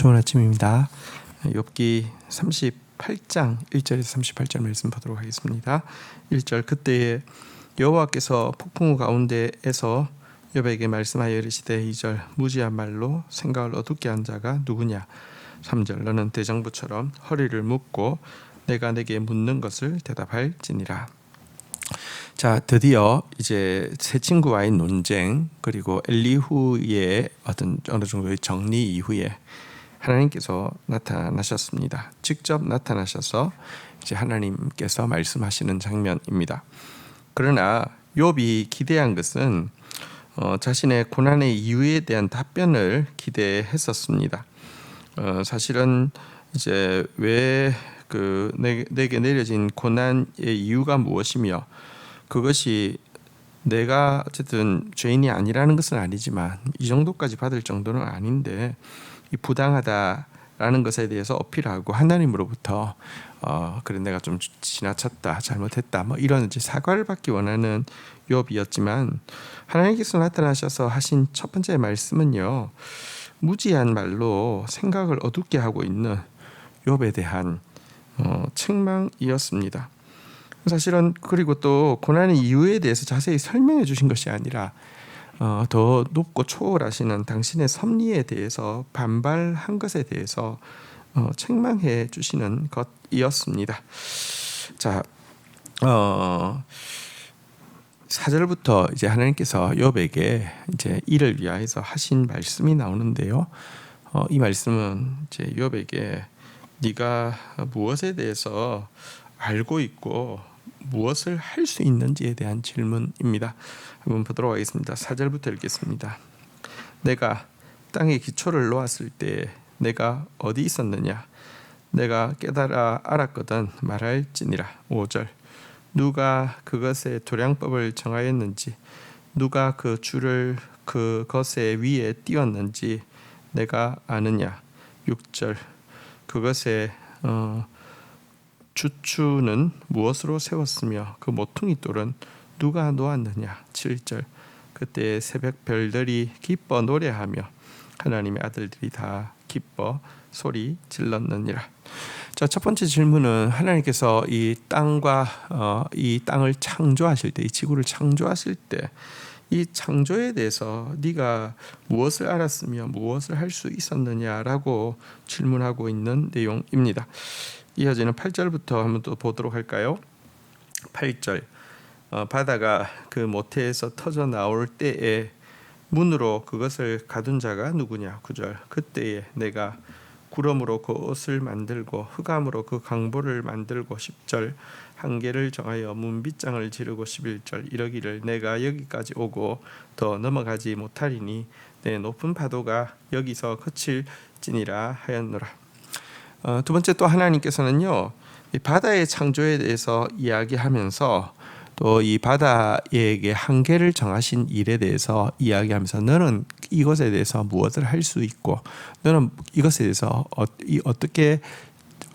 좋은 아침입니다. 욥기 38장 1절에서 38절 말씀 보도록 하겠습니다. 1절 그때에 여호와께서 폭풍우 가운데에서 욥에게 말씀하여 이르시되 2절 무지한 말로 생각을 어둡게 한 자가 누구냐 3절 너는 대장부처럼 허리를 묶고 내가 내게 묻는 것을 대답할지니라 자 드디어 이제 새 친구와의 논쟁 그리고 엘리후의 어떤 어느 정도의 정리 이후에 하나님께서 나타나셨습니다. 직접 나타나셔서 이제 하나님께서 말씀하시는 장면입니다. 그러나 욥이 기대한 것은 어, 자신의 고난의 이유에 대한 답변을 기대했었습니다. 어, 사실은 이제 왜 그 내게 내려진 고난의 이유가 무엇이며 그것이 내가 어쨌든 죄인이 아니라는 것은 아니지만 이 정도까지 받을 정도는 아닌데 이 부당하다라는 것에 대해서 어필하고 하나님으로부터 어 그래 내가 좀 지나쳤다 잘못했다 뭐 이런 이제 사과를 받기 원하는 욥이었지만 하나님께서 나타나셔서 하신 첫 번째 말씀은요 무지한 말로 생각을 어둡게 하고 있는 욥에 대한 어, 책망이었습니다. 사실은 그리고 또 고난의 이유에 대해서 자세히 설명해 주신 것이 아니라 어, 더 높고 초월하시는 당신의 섭리에 대해서 반발한 것에 대해서 어, 책망해 주시는 것이었습니다. 자, 어, 4절부터 이제 하나님께서 욥에게 이제 이를 위하여서 하신 말씀이 나오는데요. 어, 이 말씀은 이제 욥에게 네가 무엇에 대해서 알고 있고 무엇을 할 수 있는지에 대한 질문입니다. 한번 보도록 하겠습니다. 4절부터 읽겠습니다. 내가 땅에 기초를 놓았을 때 내가 어디 있었느냐? 내가 깨달아 알았거든 말할지니라. 5절. 누가 그것의 도량법을 정하였는지 누가 그 줄을 그것의 위에 띄웠는지 내가 아느냐. 6절. 그것의 어, 주추는 무엇으로 세웠으며 그 모퉁이 돌은 누가 놓았느냐 7절 그때 새벽 별들이 기뻐 노래하며 하나님의 아들들이 다 기뻐 소리 질렀느니라. 자, 첫 번째 질문은 하나님께서 이 땅과 어, 이 땅을 창조하실 때, 이 지구를 창조하실 때, 이 창조에 대해서 네가 무엇을 알았으며 무엇을 할 수 있었느냐라고 질문하고 있는 내용입니다. 이어지는 8절부터 한번 또 보도록 할까요? 8절. 어, 바다가 그 모태에서 터져 나올 때에 문으로 그것을 가둔 자가 누구냐? 9절. 그때에 내가 구름으로 그 옷을 만들고 흑암으로 그 강보를 만들고 10절. 한계를 정하여 문빗장을 지르고 11절. 이러기를 내가 여기까지 오고 더 넘어가지 못하리니 내 높은 파도가 여기서 그칠지니라 하였노라 어, 두 번째 또 하나님께서는요 이 바다의 창조에 대해서 이야기하면서 또 이 바다에게 한계를 정하신 일에 대해서 이야기하면서 너는 이것에 대해서 무엇을 할 수 있고 너는 이것에 대해서 어, 이, 어떻게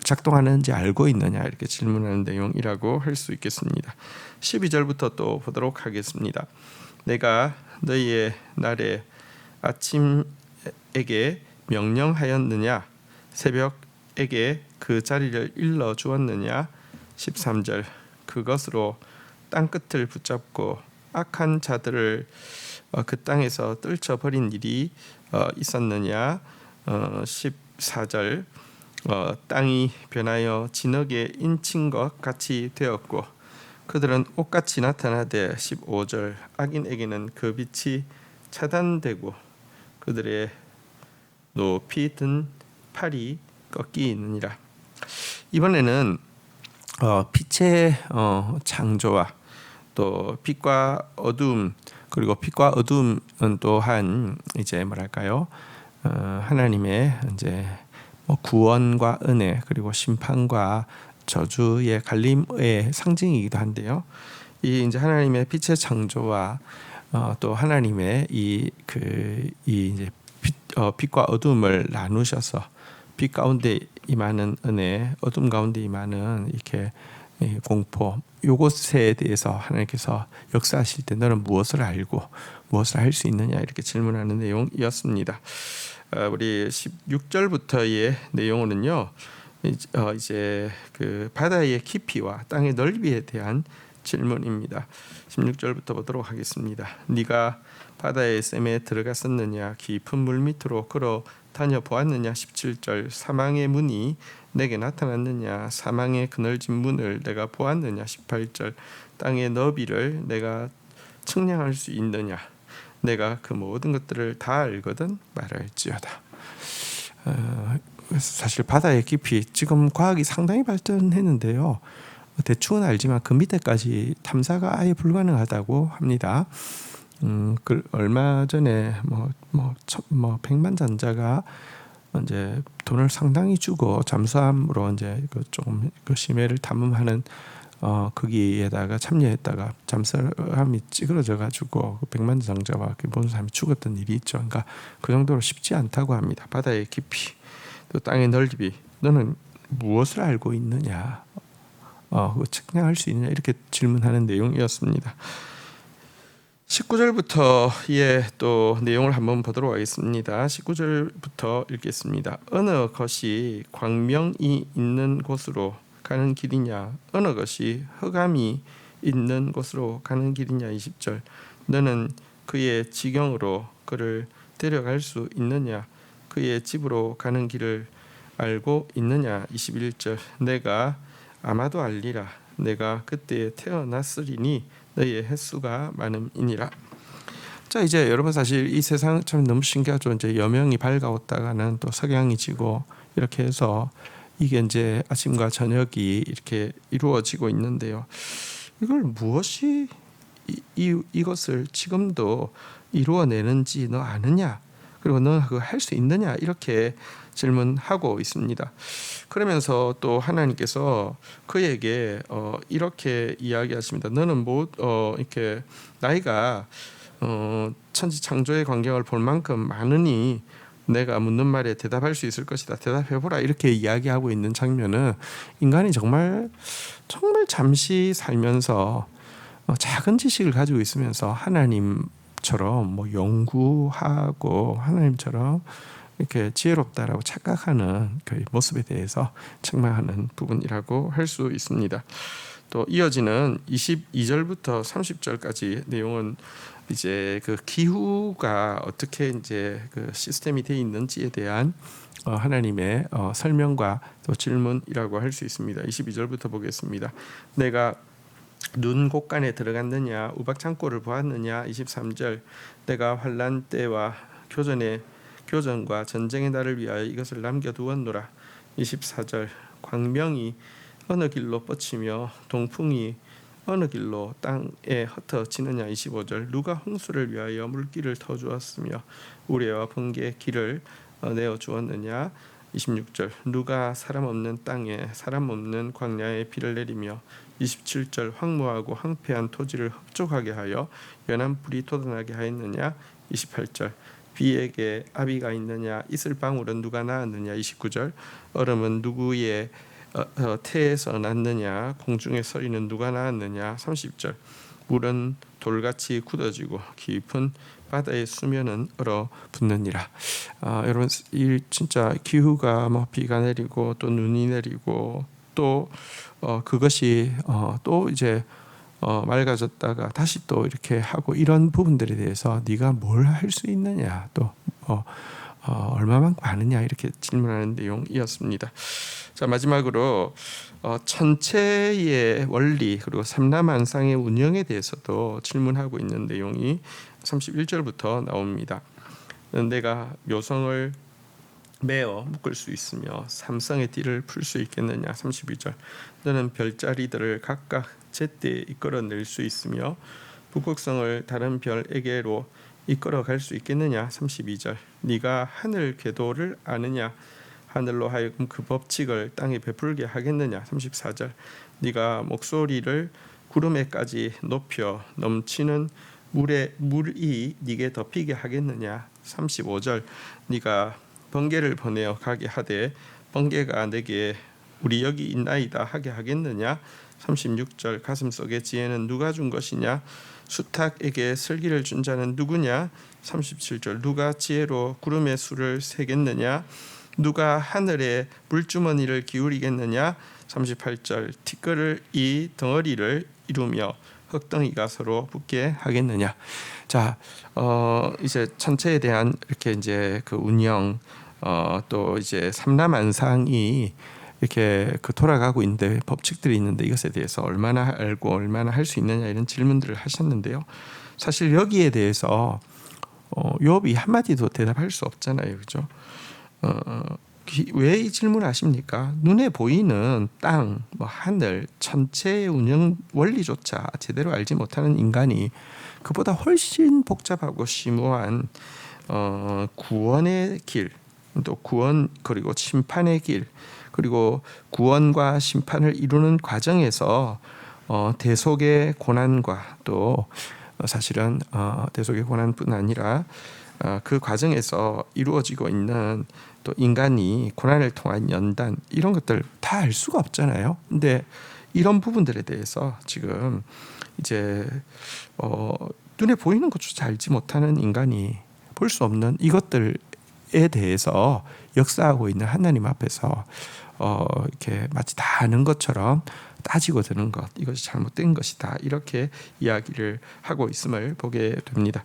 작동하는지 알고 있느냐 이렇게 질문하는 내용이라고 할 수 있겠습니다. 12절부터 또 보도록 하겠습니다. 내가 너희의 날에 아침에게 명령하였느냐 새벽 에게 그 자리를 일러 주었느냐? 13절. 그것으로 땅 끝을 붙잡고 악한 자들을 어, 그 땅에서 떨쳐 버린 일이 어, 있었느냐? 14절. 어, 땅이 변하여 진흙에 인친 것 같이 되었고 그들은 옷같이 나타나되 15절. 악인에게는 그 빛이 차단되고 그들의 높이 든 팔이 꺾이느니라. 이번에는 어, 빛의 어, 창조와 또 빛과 어둠 그리고 빛과 어둠은 또한 이제 뭐랄까요 어, 하나님의 이제 뭐 구원과 은혜 그리고 심판과 저주의 갈림의 상징이기도 한데요. 이 이제 하나님의 빛의 창조와 어, 또 하나님의 이 그이 그, 이제 빛, 어, 빛과 어둠을 나누셔서 빛 가운데 임하는 은혜, 어둠 가운데 임하는 이렇게 공포 요것에 대해서 하나님께서 역사하실 때 너는 무엇을 알고 무엇을 할 수 있느냐 이렇게 질문하는 내용이었습니다. 어, 우리 16절부터의 내용은요. 어, 이제 그 바다의 깊이와 땅의 넓이에 대한 질문입니다. 16절부터 보도록 하겠습니다. 네가 바다의 샘에 들어갔었느냐 깊은 물 밑으로 걸어 다녀 보았느냐 17절 사망의 문이 내게 나타났느냐 사망의 그늘진 문을 내가 보았느냐 18절 땅의 너비를 내가 측량할 수 있느냐 내가 그 모든 것들을 다 알거든 말할지어다. 어, 사실 바다의 깊이 지금 과학이 상당히 발전했는데요. 대충은 알지만 그 밑에까지 탐사가 아예 불가능하다고 합니다. 음, 그 얼마 전에 뭐뭐뭐 백만 잔자가 이제 돈을 상당히 주고 잠수함으로 이제 그 조금 그 심해를 탐험하는 어 거기에다가 참여했다가 잠수함이 찌그러져 가지고 그 백만 장자와 그 모든 사람이 죽었던 일이 있죠. 그러니까 그 정도로 쉽지 않다고 합니다. 바다의 깊이 또 땅의 넓이 너는 무엇을 알고 있느냐? 어, 그 측량할 수 있느냐 이렇게 질문하는 내용이었습니다. 19절부터 의 또 내용을 한번 보도록 하겠습니다. 19절부터 읽겠습니다. 어느 것이 광명이 있는 곳으로 가는 길이냐? 어느 것이 흑암이 있는 곳으로 가는 길이냐? 20절. 너는 그의 지경으로 그를 데려갈 수 있느냐? 그의 집으로 가는 길을 알고 있느냐? 21절. 내가 아마도 알리라. 내가 그때 태어났으리니 너희의 횟수가 많음이니라. 자 이제 여러분 사실 이 세상 참 너무 신기하죠. 이제 여명이 밝아왔다가는 또 석양이 지고 이렇게 해서 이게 이제 아침과 저녁이 이렇게 이루어지고 있는데요. 이걸 무엇이 이, 이 이것을 지금도 이루어내는지 너 아느냐? 그리고 너 그거 할 수 있느냐? 이렇게 질문하고 있습니다. 그러면서 또 하나님께서 그에게 어, 이렇게 이야기하십니다. 너는 뭐 어, 이렇게 나이가 어, 천지 창조의 광경을 볼 만큼 많으니 내가 묻는 말에 대답할 수 있을 것이다. 대답해 보라. 이렇게 이야기하고 있는 장면은 인간이 정말 정말 잠시 살면서 어, 작은 지식을 가지고 있으면서 하나님처럼 뭐 연구하고 하나님처럼 이렇게 지혜롭다라고 착각하는 그 모습에 대해서 책망하는 부분이라고 할 수 있습니다. 또 이어지는 22절부터 30절까지 내용은 이제 그 기후가 어떻게 이제 그 시스템이 돼 있는지에 대한 어, 하나님의 어, 설명과 또 질문이라고 할 수 있습니다. 22절부터 보겠습니다. 내가 눈 곳간에 들어갔느냐 우박 창고를 보았느냐 23절 내가 환란 때와 교전에 교전과 전쟁의 날을 위하여 이것을 남겨두었노라. 24절 광명이 어느 길로 뻗치며 동풍이 어느 길로 땅에 흩어지느냐. 25절 누가 홍수를 위하여 물길을 터 주었으며 우레와 번개 길을 어, 내어 주었느냐. 26절 누가 사람 없는 땅에 사람 없는 광야에 비를 내리며 27절 황무하고 황폐한 토지를 흡족하게 하여 연한 불이 돋아나게 하였느냐. 28절 비에게 아비가 있느냐 이슬 방울은 누가 낳았느냐 29절 얼음은 누구의 어, 어, 태에서 났느냐 공중의 서리는 누가 낳았느냐 30절 물은 돌같이 굳어지고 깊은 바다의 수면은 얼어 붙느니라. 아, 여러분 이 진짜 기후가 뭐 비가 내리고 또 눈이 내리고 또 어, 그것이 어, 또 이제 어, 맑아졌다가 다시 또 이렇게 하고 이런 부분들에 대해서 네가 뭘 할 수 있느냐 또 어, 어, 얼마만큼 아느냐 이렇게 질문하는 내용이었습니다. 자 마지막으로 어, 천체의 원리 그리고 삼라만상의 운영에 대해서도 질문하고 있는 내용이 31절부터 나옵니다. 내가 묘성을 매어 묶을 수 있으며 삼성의 띠를 풀 수 있겠느냐 32절 너는 별자리들을 각각 제때 이끌어낼 수 있으며 북극성을 다른 별에게로 이끌어 갈 수 있겠느냐? 32절. 네가 하늘 궤도를 아느냐? 하늘로 하여금 그 법칙을 땅에 베풀게 하겠느냐? 34절. 네가 목소리를 구름에까지 높여 넘치는 물에 물이 네게 덮이게 하겠느냐? 35절. 네가 번개를 보내어 가게 하되 번개가 내게 우리 여기 있나이다 하게 하겠느냐 36절 가슴 속에 지혜는 누가 준 것이냐 수탉에게 슬기를 준 자는 누구냐? 37절 누가 지혜로 구름의 수를 세겠느냐? 누가 하늘의 물주머니를 기울이겠느냐? 38절 티끌을 이 덩어리를 이루며 흙덩이가 서로 붙게 하겠느냐? 자, 어 이제 천체에 대한 이렇게 이제 그 운영 어 또 이제 삼라만상이 이렇게 그 돌아가고 있는데 법칙들이 있는데 이것에 대해서 얼마나 알고 얼마나 할 수 있느냐 이런 질문들을 하셨는데요. 사실 여기에 대해서 어, 욥이 한마디도 대답할 수 없잖아요, 그죠? 어, 왜이 질문하십니까? 눈에 보이는 땅, 뭐 하늘, 천체의 운영 원리조차 제대로 알지 못하는 인간이 그보다 훨씬 복잡하고 심오한 어, 구원의 길, 또 구원 그리고 심판의 길, 그리고 구원과 심판을 이루는 과정에서 어, 대속의 고난과 또 사실은 어, 대속의 고난뿐 아니라 어, 그 과정에서 이루어지고 있는 또 인간이 고난을 통한 연단 이런 것들 다 알 수가 없잖아요. 근데 이런 부분들에 대해서 지금 이제 어, 눈에 보이는 것조차 알지 못하는 인간이 볼 수 없는 이것들에 대해서 역사하고 있는 하나님 앞에서 어, 이렇게 마치 다 아는 것처럼 따지고 드는 것 이것이 잘못된 것이다 이렇게 이야기를 하고 있음을 보게 됩니다.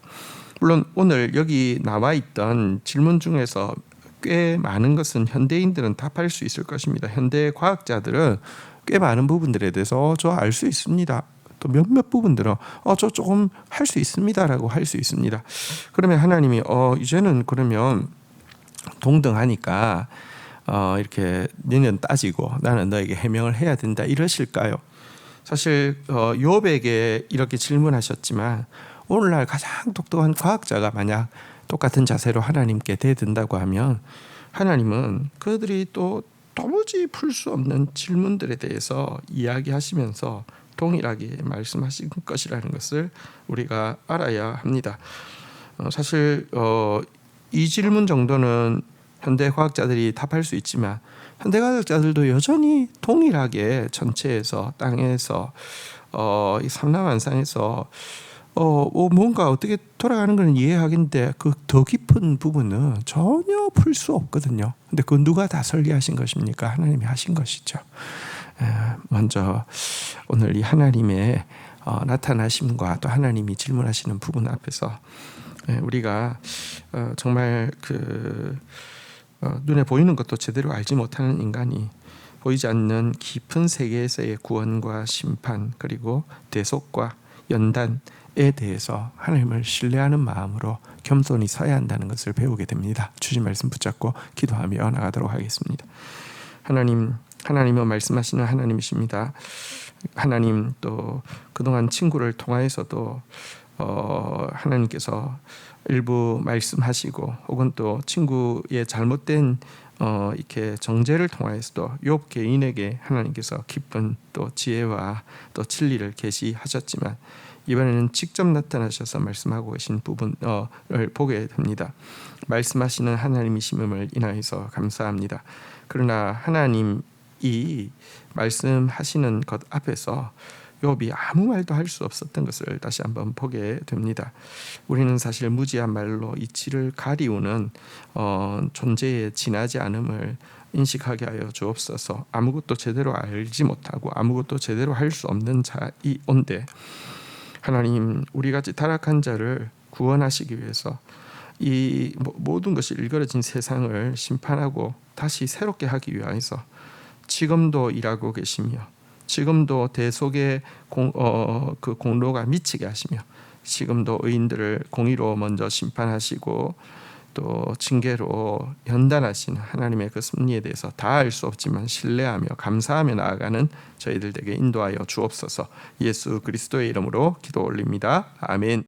물론 오늘 여기 나와 있던 질문 중에서 꽤 많은 것은 현대인들은 답할 수 있을 것입니다. 현대 과학자들은 꽤 많은 부분들에 대해서 저 알 수 있습니다. 또 몇몇 부분들은 어 저 조금 할 수 있습니다라고 할 수 있습니다. 그러면 하나님이 어 이제는 그러면 동등하니까 어 이렇게 너는 따지고 나는 너에게 해명을 해야 된다 이러실까요? 사실 어 욥에게 이렇게 질문하셨지만 오늘날 가장 똑똑한 과학자가 만약 똑같은 자세로 하나님께 대든다고 하면 하나님은 그들이 또 도무지 풀 수 없는 질문들에 대해서 이야기하시면서 동일하게 말씀하신 것이라는 것을 우리가 알아야 합니다. 어, 사실 어, 이 질문 정도는 현대 과학자들이 답할 수 있지만 현대 과학자들도 여전히 동일하게 전체에서 땅에서 어, 이 삼라만상에서 어, 뭐 뭔가 어떻게 돌아가는 건 이해하겠는데 그 더 깊은 부분은 전혀 풀 수 없거든요. 근데 그 누가 다 설계하신 것입니까? 하나님이 하신 것이죠. 에, 먼저 오늘 이 하나님의 어, 나타나심과 또 하나님이 질문하시는 부분 앞에서 에, 우리가 어, 정말 그 어, 눈에 보이는 것도 제대로 알지 못하는 인간이 보이지 않는 깊은 세계에서의 구원과 심판 그리고 대속과 연단 에 대해서 하나님을 신뢰하는 마음으로 겸손히 서야 한다는 것을 배우게 됩니다. 주신 말씀 붙잡고 기도하며 나가도록 하겠습니다. 하나님, 하나님은 말씀하시는 하나님이십니다. 하나님 또 그동안 친구를 통하여서도 어, 하나님께서 일부 말씀하시고 혹은 또 친구의 잘못된 어, 이렇게 정죄를 통하여서도 욥 개인에게 하나님께서 깊은 또 지혜와 또 진리를 계시하셨지만 이번에는 직접 나타나셔서 말씀하고 계신 부분을 보게 됩니다. 말씀하시는 하나님이심을 인하여서 감사합니다. 그러나 하나님이 말씀하시는 것 앞에서 욥이 아무 말도 할 수 없었던 것을 다시 한번 보게 됩니다. 우리는 사실 무지한 말로 이치를 가리우는 어, 존재의 지나지 않음을 인식하게 하여 주옵소서. 아무것도 제대로 알지 못하고 아무것도 제대로 할 수 없는 자이온데 하나님 우리 같이 타락한 자를 구원하시기 위해서 이 모든 것이 일그러진 세상을 심판하고 다시 새롭게 하기 위하여서 지금도 일하고 계시며 지금도 대속의 공, 어, 그 공로가 미치게 하시며 지금도 의인들을 공의로 먼저 심판하시고 또 징계로 연단하신 하나님의 그 섭리에 대해서 다 알 수 없지만 신뢰하며 감사하며 나아가는 저희들 에게 인도하여 주옵소서. 예수 그리스도의 이름으로 기도 올립니다. 아멘.